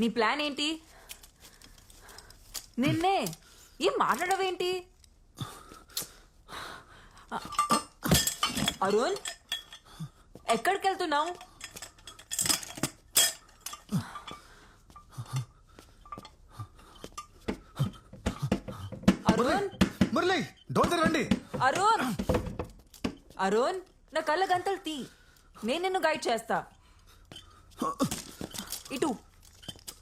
నీ ప్లాన్ ఏంటి? నిన్నే ఏం మాట్లాడవేంటి? అరుణ్ ఎక్కడికి వెళ్తున్నావు అరుణ్? మురళి డోర్ రండి. అరుణ్ అరుణ్ నా కళ్ళ గంతలు తీ. నేను నిన్ను గైడ్ చేస్తా. ఇటు.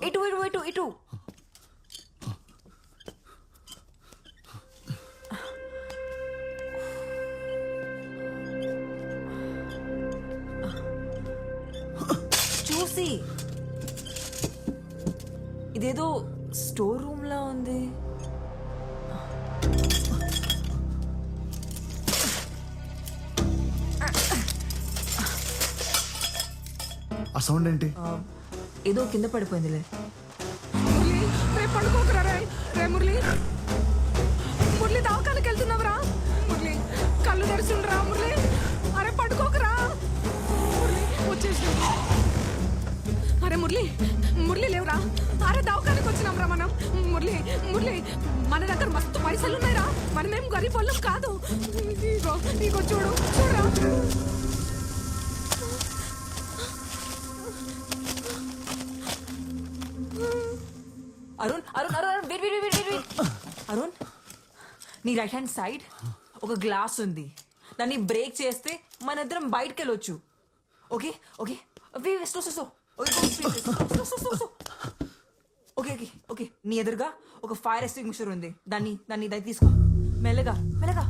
ఇటు ఇటు ఇటు ఇటు. చూసి. ఇదేదో స్టోర్ రూమ్ లా ఉంది. ఆ సౌండ్ ఏంటి? ఏదో కింద పడిపోయిందిలే. మురళి రేపు పడుకోకరా రే. రే మురళి. మురళి దవాఖానకి వెళ్తున్నావురా మురళి కళ్ళు తెరుచుండ్రా మురళి. అరే పడుకోకరా. మురళి వచ్చేసి అరే మురళి మురళి లేవురా. అరే దవాఖానకి వచ్చినాంరా మనం. మురళి మురళి మన దగ్గర మస్తు పైసలు ఉన్నాయిరా మనమేం గరీబ్ వాళ్ళం కాదు. ఇగో ఇగో చూడు చూడరా Arun Arun Arun Arun wait wait wait wait Arun నీ రైట్ హ్యాండ్ సైడ్ ఒక గ్లాస్ ఉంది. దాన్ని బ్రేక్ చేస్తే మన ఇద్దరం బయటకు వెళ్ళొచ్చు okay okay way slow slow okay okay okay నీ ఎదురుగా ఒక ఫైర్ ఎస్టింగ్విషర్ ఉంది. దాన్ని దాన్ని దాన్ని తీసుకో. మెల్లగా మెల్లగా.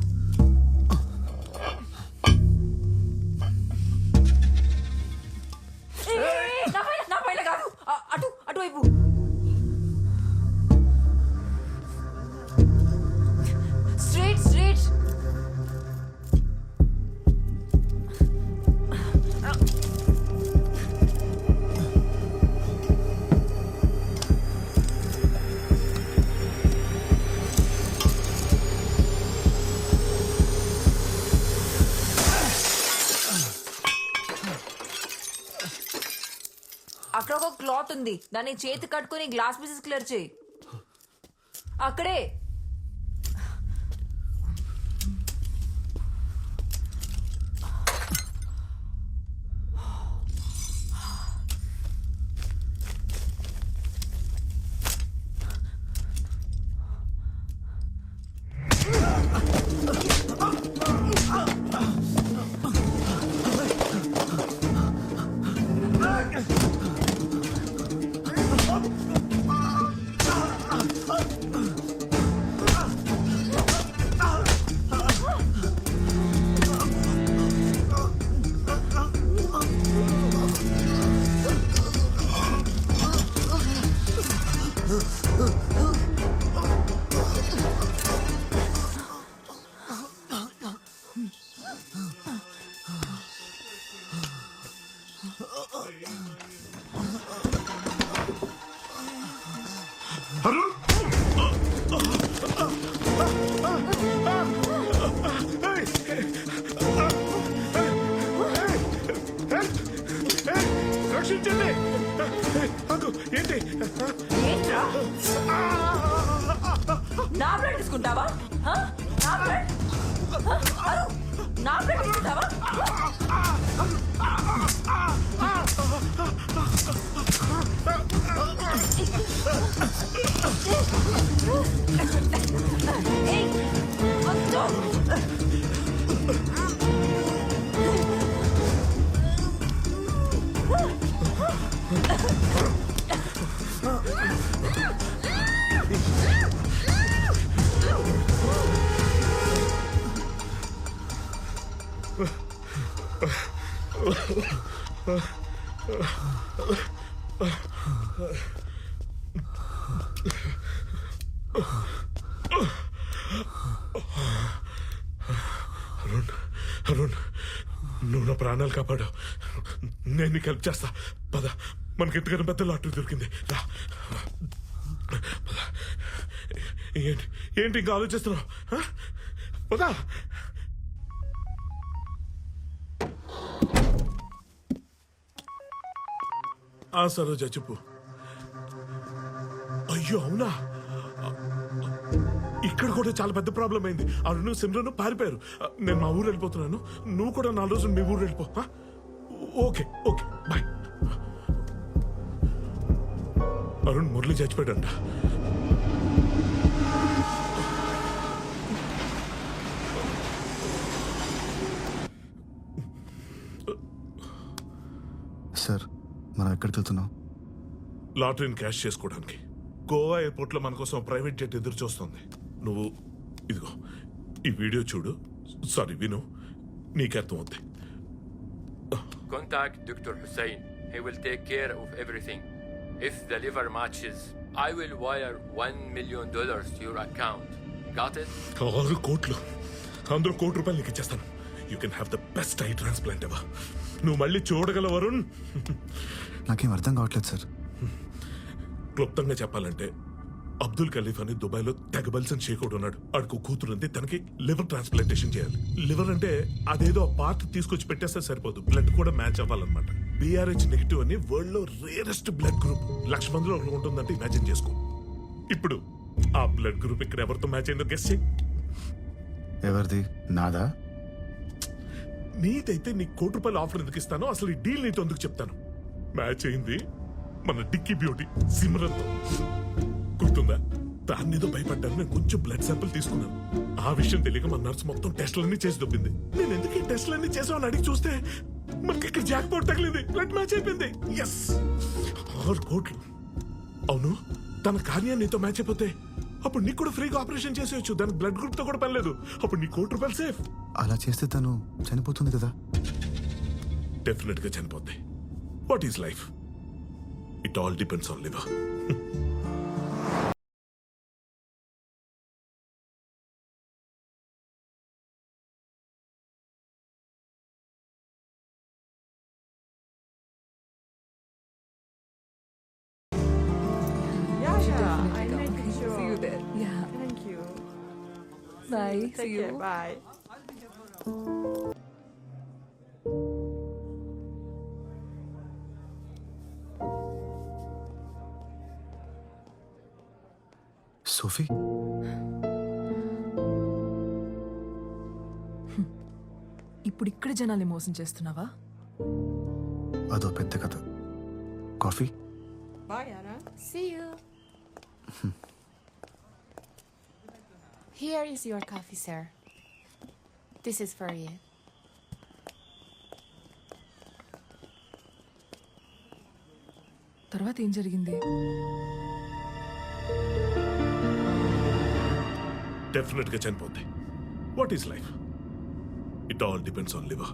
నా పైన కాదు. అటు అటువైపు. ఉంది. దాన్ని చేతి కట్టుకొని గ్లాస్ పీసెస్ క్లియర్ చేయి. అక్కడే. నా బ్లడ్ తీసుకుంటావా నా బ్లడ్ నా బ్లడ్ తీసుకుంటావా? ఏయ్, వద్దు. నేను నీకు హెల్ప్ చేస్తా. పద. మనకి ఇంతకన్నా పెద్ద లాటరీ దొరికింది. రా ఏంటి? ఏంటి ఇంకా ఆలోచిస్తున్నావు? పదా పద. ఆ సరోజ చెప్పు. అయ్యో అవునా? ఇక్కడ కూడా చాలా పెద్ద ప్రాబ్లం అయింది. అరుణు సిమ్రను పారిపోయారు. నేను మా ఊరు వెళ్ళిపోతున్నాను. నువ్వు కూడా నాలుగు రోజులు మీ ఊరు వెళ్ళిపో. Okay okay bye. Arun Murali చచ్చిపోయాడంట. Sir మనం ఎక్కడికి వెళ్తున్నాం లాటరీని క్యాష్ చేసుకోవడానికి. గోవా ఎయిర్పోర్ట్లో మన కోసం ప్రైవేట్ జెట్ ఎదురు చూస్తుంది. నువ్వు ఇదిగో ఈ వీడియో చూడు. సారీ విను. నీకు అర్థం అవుద్ది Contact Dr. Hussein. He will take care of everything. If the liver matches, I will wire $1 million to your account. Got it? ఆరు కోట్లు అందులో కోటి రూపాయలు నీకు ఇచ్చేస్తాను you can have the best I transplant ever నువ్వు మళ్ళీ చూడగల వరుణ్ నాకేం అర్థం కావట్లేదు సార్ క్లుప్తంగా చెప్పాలంటే అబ్దుల్ ఖలీఫ్ అని దుబాయ్లో తెగబల్సన్ షేకోడ్ ఉన్నాడు. ఆడికి కూతురు ఉంది. తనకి లివర్ ట్రాన్స్ప్లాంటేషన్ చేయాలి. లివర్ అంటే అదేదో పార్ట్ తీసుకొచ్చి పెట్టేస్తే సరిపోదు. బ్లడ్ కూడా మ్యాచ్ అవ్వాలన్నమాట. బీఆర్హెచ్ నెగిటివ్ అని వరల్డ్లో రేరెస్ట్ బ్లడ్ గ్రూప్. లక్ష మందిలో ఉంటుందంటే ఇమాజిన్ చేసుకో. ఇప్పుడు ఆ బ్లడ్ గ్రూప్ ఇక్కడ ఎవరితో మ్యాచ్ అయిందో గెస్ చేయి. ఎవరిది? నాదా? నీదైతే నీ కోటి రూపాయల ఆఫర్ ఎందుకు ఇస్తానో అసలు ఈ డీల్ నీతో ఎందుకు చెప్తాను. మ్యాచ్ అయింది మన డిక్కీ బ్యూటీ సిమ్రన్ గుర్తుందా? దాన్ని ఏదో భయపడ్డాను. నేను కొంచెం బ్లడ్ శాంపిల్ తీసుకున్నాను. ఆ విషయం తెలియక మన నర్స్ మొత్తం టెస్టులన్నీ చేసి దొబ్బింది. నేను ఎందుకు ఈ టెస్టులన్నీ చేసామని అడిగి చూస్తే మనకి ఇక్కడ జాక్ పోట్ తగిలింది. బ్లడ్ మ్యాచ్ అయిపోయింది. ఎస్ ఆరు కోట్లు. అవును తన కార్యాన్ని నీతో మ్యాచ్ అయిపోతే అప్పుడు నీకు కూడా ఫ్రీగా ఆపరేషన్ చేసేయచ్చు. దానికి బ్లడ్ గ్రూప్తో కూడా పని లేదు అప్పుడు నీ కోటి రూపాయలు సేఫ్ అలా చేస్తే తను చనిపోతుంది కదా? డెఫినెట్గా చనిపోద్ది. What is life it all depends on liver Bye. See, Care. Bye. Sophie? ఇప్పుడు ఇక్కడ జనాల్ని మోసం చేస్తున్నావా అదో పెద్ద కథ coffee boy see Here is your coffee, sir. This is for you. తర్వాత ఏం జరిగింది డెఫినెట్గా చనిపోద్ది what is life it all depends on liver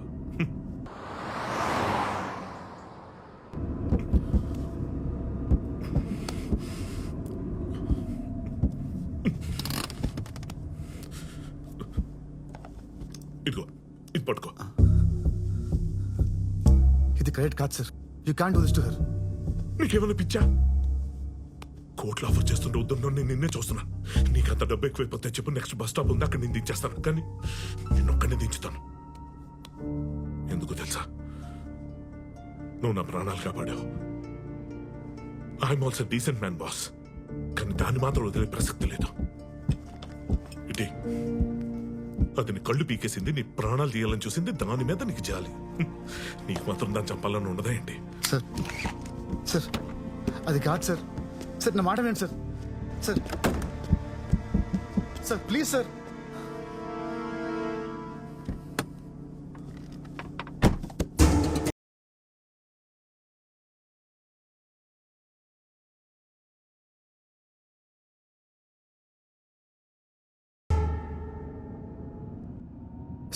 credit కాదు sir you can do this to her నీకేమైనా పిచ్చా? కోట్లు ఆఫర్ చేస్తుంటే వద్దున్నా నేను నిన్నే చూస్తున్నా. నీకు అంత డబ్బు ఎక్కువైపోతే చెప్పు నెక్స్ట్ బస్ స్టాప్ ఉంది అక్కడ నేను దించేస్తాను కానీ నేను ఒక్కనే దించుతాను. ఎందుకు తెలుసా? నువ్వు నా ప్రాణాలు కాపాడావు. I'm also decent man boss కానీ దాన్ని మాత్రం వదిలే ప్రసక్తి లేదు. ఇటీ అది నీ కళ్ళు పీకేసింది నీ ప్రాణాలు తీయాలని చూసింది దాని మీద నీకు జాలి. నీకు మాత్రం దాన్ని చంపాలని ఉండదా ఏంటి? సార్ సార్ అది కాదు సార్. సార్ నా మాట వినండి sir. Sir sir please sir.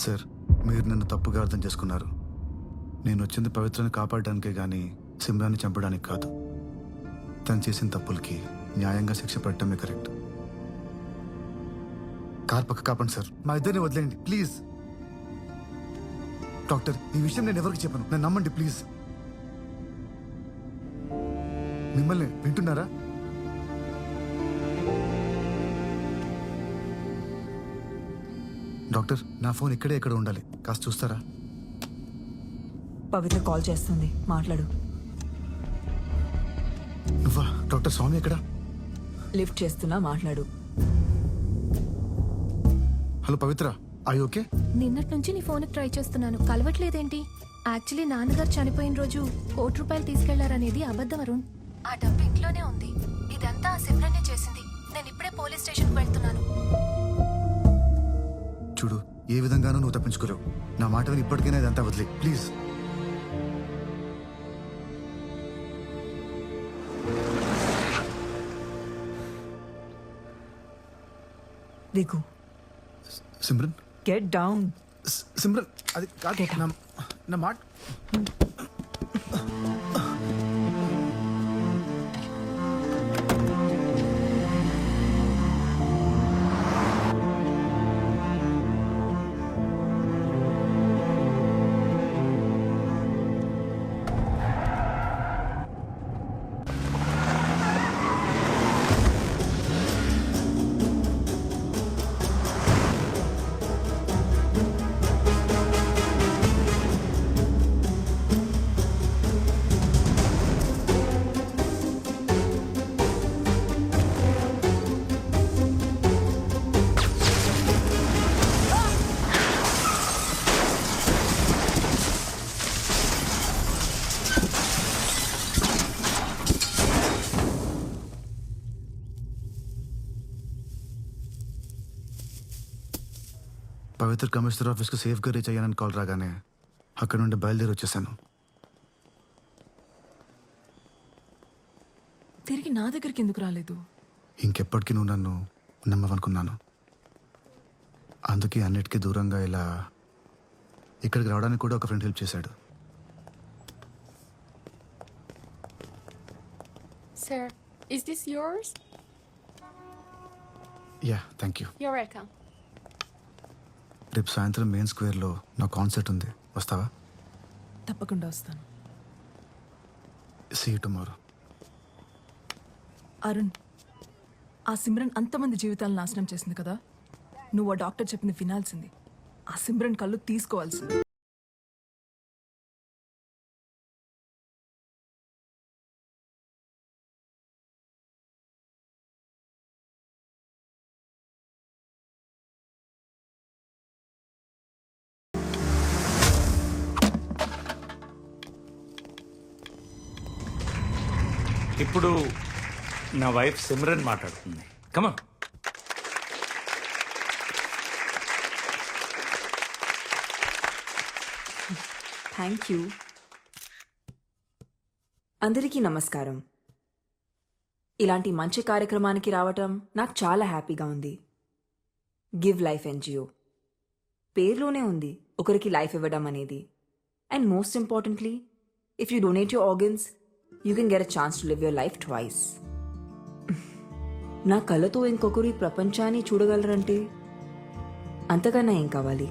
Sir మీరు నన్ను తప్పుగా అర్థం చేసుకున్నారు. నేను వచ్చింది పవిత్రని కాపాడడానికే కానీ సిమ్రాన్ని చంపడానికి కాదు. తను చేసిన తప్పులకి న్యాయంగా శిక్ష పెట్టడమే కరెక్ట్. కార్ పక్క కాపండి సార్. మా ఇద్దరిని వదిలేయండి ప్లీజ్. డాక్టర్ ఈ విషయం నేను ఎవరికి చెప్పను? నన్ను నమ్మండి ప్లీజ్. మిమ్మల్ని వింటున్నారా? డాక్టర్ నా ఫోన్ ఇక్కడే ఇక్కడ ఉండాలి. కాస్త చూస్తారా? పవిత్ర కాల్ చేస్తుంది. మాట్లాడు. నువ్వా? డాక్టర్ స్వామి ఎక్కడా? లిఫ్ట్ చేస్తున్నా మాట్లాడు. Hello Pavitra. ఐ ఓకే నిన్నటి నుంచి నీ ఫోన్కి ట్రై చేస్తున్నాను. కలవట్లేదేంటి? యాక్చువల్లీ నాన్నగారు చనిపోయిన రోజు కోటి రూపాయలు తీసుకెళ్ళారనేది అబద్ధం అరుణ్. ఆ డబ్బు ఇంట్లోనే ఉంది. ఇదంతా ఆ సిమ్రనే చేసింది. నేను ఇప్పుడే పోలీస్ స్టేషన్కి వెళ్తున్నాను ఏ విధంగానూ నువ్వు తప్పించుకోలేవు. నా మాట విని ఇప్పటికైనా ఇదంతా వదిలే. ప్లీజ్ దిగు. సిమ్రన్? గెట్ డౌన్ సిమ్రన్ అది కాదు. నా మాట పవిత్ర కమిషనర్ ఆఫీస్కి సేఫ్గా రీచ్ అయ్యానని కాల్ రాగానే అక్కడ నుండి బయలుదేరి వచ్చేసాను. తిరిగి నా దగ్గరికి ఎందుకు రాలేదు? ఇంకెప్పటికీ నువ్వు నన్ను నమ్మవనుకున్నాను. అందుకే అన్నిటికీ దూరంగా ఇలా ఇక్కడికి రావడానికి కూడా ఒక ఫ్రెండ్ హెల్ప్ చేశాడు. Sir, is this yours? Yeah thank you You're welcome. రేపు సాయంత్రం మెయిన్ స్క్వేర్లో నా కాన్సర్ట్ ఉంది. వస్తావా? తప్పకుండా వస్తాను. సీ టుమారో అరుణ్ ఆ సిమ్రన్ అంతమంది జీవితాలను నాశనం చేసింది కదా? నువ్వు ఆ డాక్టర్ చెప్పింది వినాల్సింది. ఆ సిమ్రన్ కళ్ళు తీసుకోవాల్సింది. ఇప్పుడు నా వైఫ్ సిమ్రన్ మాట్లాడుతుంది. కమా థ్యాంక్ యూ అందరికీ నమస్కారం. ఇలాంటి మంచి కార్యక్రమానికి రావటం నాకు చాలా హ్యాపీగా ఉంది. గివ్ లైఫ్ ఎన్జిఓ పేరులోనే ఉంది ఒకరికి లైఫ్ ఇవ్వడం అనేది. And most importantly if you donate your organs you can get a chance to live your life twice నా కళ్ళతో ఇంకొకరు ఈ ప్రపంచాన్ని చూడగలరంటే అంతకన్నా ఏం కావాలి?